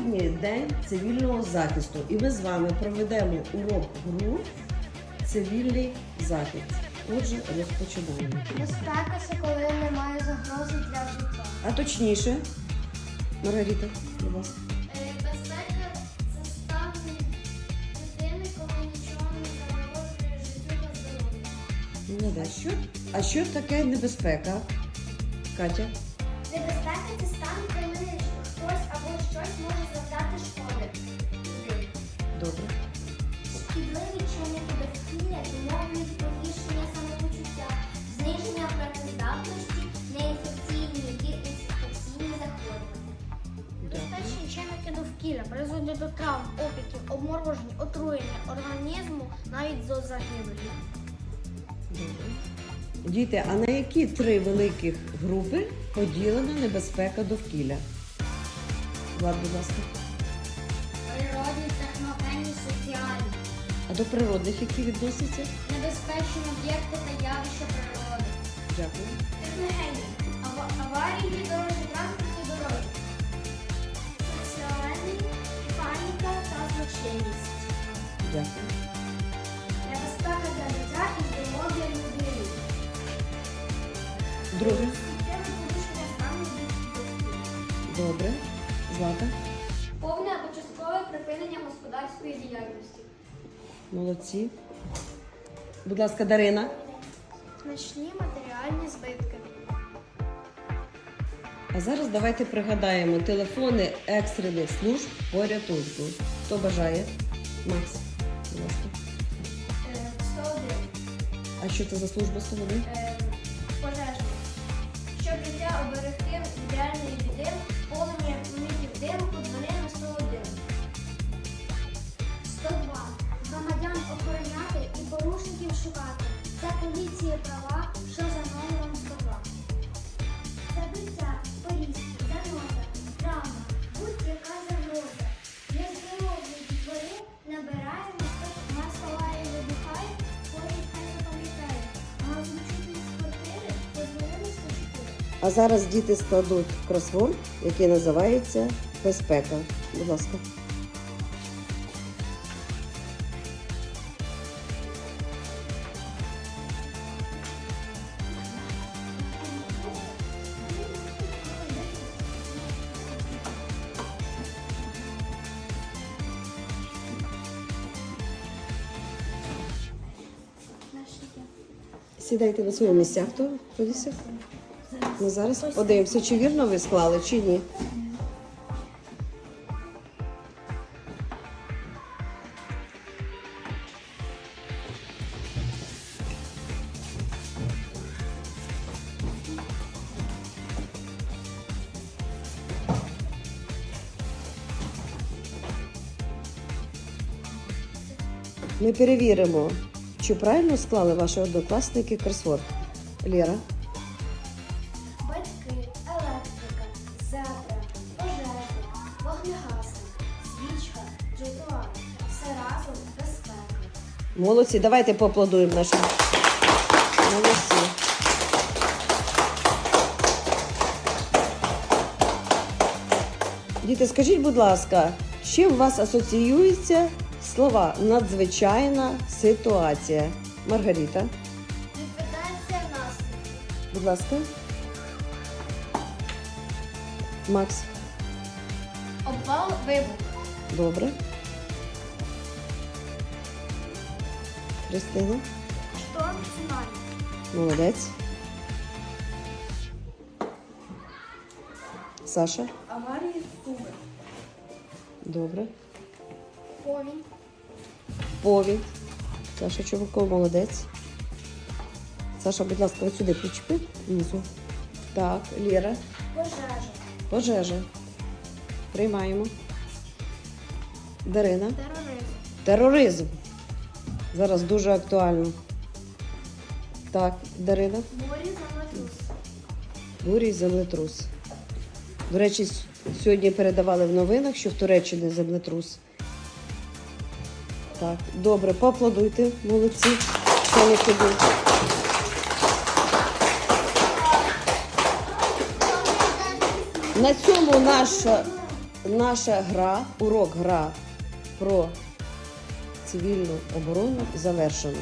Сьогодні день цивільного захисту, і ми з вами проведемо урок гру Цивільний захист. Отже, розпочинаємо. Безпека це коли немає загрози для життя. А точніше, Маргарита, будь ласка. Е, Безпека це стан людини, коли нічого не загрожує життю та здоров'ю. Молодець. Що? А що таке небезпека? Катя? Небезпека це стан, коли щось може завдати шкоди. Добре. Шкідливі чинники довкілля, зумовлюють погіршення самопочуття, зниження працездатності, неінфекційні і інфекційні захворювання. Небезпечні чинники довкілля призводять до травм, опіків, обморожень, отруєння організму, навіть до загибелі. Добре. Діти, а на які три великих групи поділена небезпека довкілля? Влад, будь ласка. Природні, техногенні, соціальні. А до природних які відносяться? Небезпечні об'єкти та явища природи. Дякую. Техногенні. Ава- Аварії дорожні транспортні дороги. Соціальні, паніка та злочинність. Дякую. Небезпека для життя і здоров'я людини. Друге. Добре. Злата. Повне або часткове припинення господарської діяльності. Молодці. Будь ласка, Дарина. Значні матеріальні збитки. А зараз давайте пригадаємо телефони екстрених служб порятунку. Хто бажає? Макс. Будь ласка. Е, 101. А що це за служба 101? Е, Пожежна. Щоб життя оберегти від реальної біди, А зараз діти складуть кросворд, який називається Безпека. Будь ласка. Сідайте на свої місця. Хто повісив? Ми зараз подивимося, чи вірно ви склали, чи ні. Ми перевіримо, чи правильно склали ваші однокласники кросворд. Лера. Молодці, давайте поаплодуємо нашим. Молодці. Діти, скажіть, будь ласка, чим у вас асоціюються слова надзвичайна ситуація? Маргарита, Ліквідація наслідків. будь ласка. Макс, Обвал вибух. добре. Христина, Шторм цунамі. молодець. Саша, Аварії суми. добре. Повінь. Повідь. Саша Чубаков, молодець. Саша, будь ласка, ось сюди причепи внизу. Так, Ліра. Пожежа. Пожежа. Приймаємо. Дарина. Тероризм. Тероризм. Зараз дуже актуально. Так, Дарина. Морі землетрус. Бурі і землетрус. До речі, сьогодні передавали в новинах, що в Туреччині землетрус. Так, добре, поаплодуйте, молодці. Що не тобі. На цьому наша наша гра, урок гра про цивільну оборону завершено.